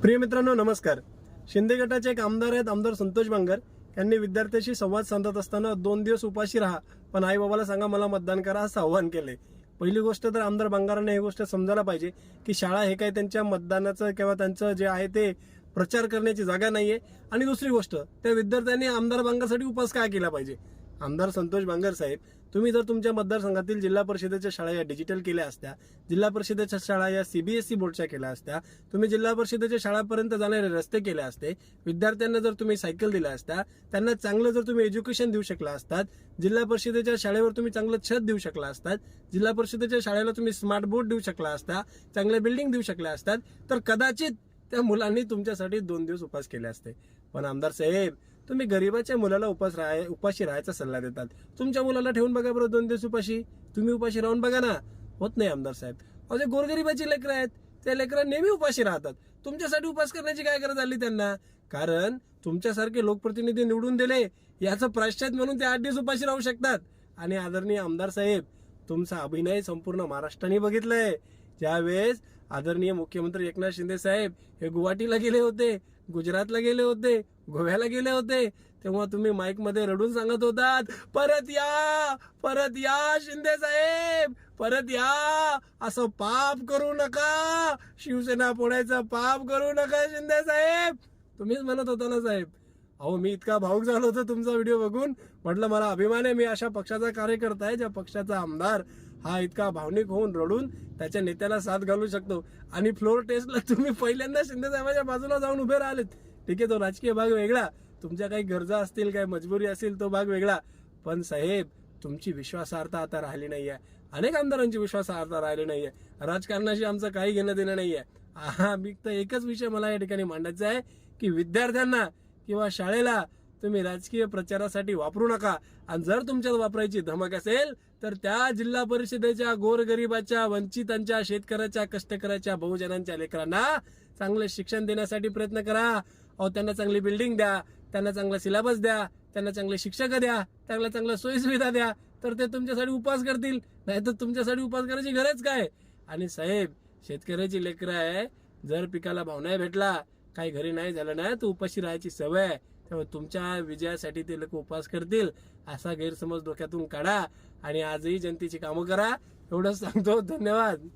प्रिय मित्रांनो नमस्कार. शिंदे गटाचे एक आमदार आहेत आमदार संतोष बांगर. यांनी विद्यार्थ्याशी संवाद साधत असताना दोन दिवस उपाशी राहा पण आई बाबाला सांगा मला मतदान करा असं आव्हान केले पहिली गोष्ट तर आमदार बांगाराने ही गोष्ट समजायला पाहिजे की शाळा हे काय त्यांच्या मतदानाचं किंवा त्यांचं जे आहे ते प्रचार करण्याची जागा नाहीये. आणि दुसरी गोष्ट त्या विद्यार्थ्यांनी आमदार बांगासाठी उपास काय केला पाहिजे? आमदार संतोष बांगर साहेब तुम्ही जर तुमच्या मतदारसंघातील जिल्हा परिषदेच्या शाळा या डिजिटल केल्या असत्या जिल्हा परिषदेच्या शाळा या सीबीएसई बोर्डच्या केल्या असत्या तुम्ही जिल्हा परिषदेच्या शाळापर्यंत जाणारे रस्ते केले असते विद्यार्थ्यांना जर तुम्ही सायकल दिल्या असत्या त्यांना चांगलं जर तुम्ही एज्युकेशन देऊ शकला असतात जिल्हा परिषदेच्या शाळेवर तुम्ही चांगलं छत देऊ शकला असतात जिल्हा परिषदेच्या शाळेला तुम्ही स्मार्ट बोर्ड देऊ शकला असता चांगल्या बिल्डिंग देऊ शकल्या असतात तर कदाचित त्या मुलांनी तुमच्यासाठी दोन दिवस उपास केले असते. पण आमदार साहेब तुम्ही गरीबाच्या मुलाला उपास राहाय उपाशी राहायचा सल्ला देतात. तुमच्या मुलाला ठेवून बघा बरं दोन दिवस उपाशी. तुम्ही उपाशी राहून बघा ना. होत नाही आमदार साहेब. अहो जे गोरगरिबाची लेकरं आहेत त्या लेकरं नेहमी उपाशी राहतात. तुमच्यासाठी उपास करण्याची काय गरज आली त्यांना? कारण तुमच्यासारखे लोकप्रतिनिधी निवडून दिले याचं प्राश्चात म्हणून ते आठ दिवस उपाशी राहू शकतात. आणि आदरणीय आमदार साहेब तुमचा अभिनय संपूर्ण महाराष्ट्राने बघितलंय. ज्यावेळेस आदरणीय मुख्यमंत्री एकनाथ शिंदे साहेब हे गुवाहाटीला गेले होते गुजरातला गेले होते गोव्याला गेले होते तेव्हा तुम्ही माईकमध्ये रडून सांगत होतात परत या परत या शिंदे साहेब परत या असं पाप करू नका शिवसेना पुण्याचं पाप करू नका शिंदे साहेब. तुम्हीच म्हणत होता ना साहेब. अहो मी इतका भाऊक झालो होतो तुमचा व्हिडिओ बघून. म्हटलं मला अभिमान आहे मी अशा पक्षाचा कार्यकर्ता आहे ज्या पक्षाचा आमदार हा इतका भावनिक होऊन रडून त्याच्या नेत्याला साथ घालू शकतो. आणि फ्लोर टेस्टला तुम्ही पहिल्यांदा शिंदे साहेबांच्या बाजूला जाऊन उभे राहिलेत. ठीक आहे तो राजकीय भाग वेगळा. तुमच्या काही गरजा असतील काही मजबुरी असेल तो भाग वेगळा. पण साहेब तुमची विश्वासार्हता आता राहिली नाहीये. अनेक आमदारांची विश्वासार्हता राहिली नाहीये. राजकारणाशी आमचं काही घेणं देणं नाहीये. हा मी तर एकच विषय मला या ठिकाणी मांडायचा आहे की विद्यार्थ्यांना किंवा शाळेला तुम्ही राजकीय प्रचारासाठी वापरू नका. आणि जर तुमच्यात वापरायची धमक असेल तर त्या जिल्हा परिषदेच्या गोरगरिबाच्या वंचितांच्या शेतकऱ्याच्या कष्टकऱ्याच्या बहुजनांच्या लेकरांना चांगलं शिक्षण देण्यासाठी प्रयत्न करा. अहो त्यांना चांगली बिल्डिंग द्या त्यांना चांगला सिलेबस द्या त्यांना चांगले शिक्षक द्या चांगल्या चांगल्या सोयीसुविधा द्या तर ते तुमच्यासाठी उपास करतील. नाही तर तुमच्यासाठी उपास करायची गरज काय? आणि साहेब शेतकऱ्याची लेकरं आहे जर पिकाला भाव नाही भेटला काही घरी नाही झालं ना तर उपाशी राहायची सवय. आहे त्यामुळे तुमच्या विजयासाठी ते लोक उपवास करतील. असा गैरसमज डोक्यातून काढा आणि आजही जनतेची कामं करा. एवढंच सांगतो. धन्यवाद.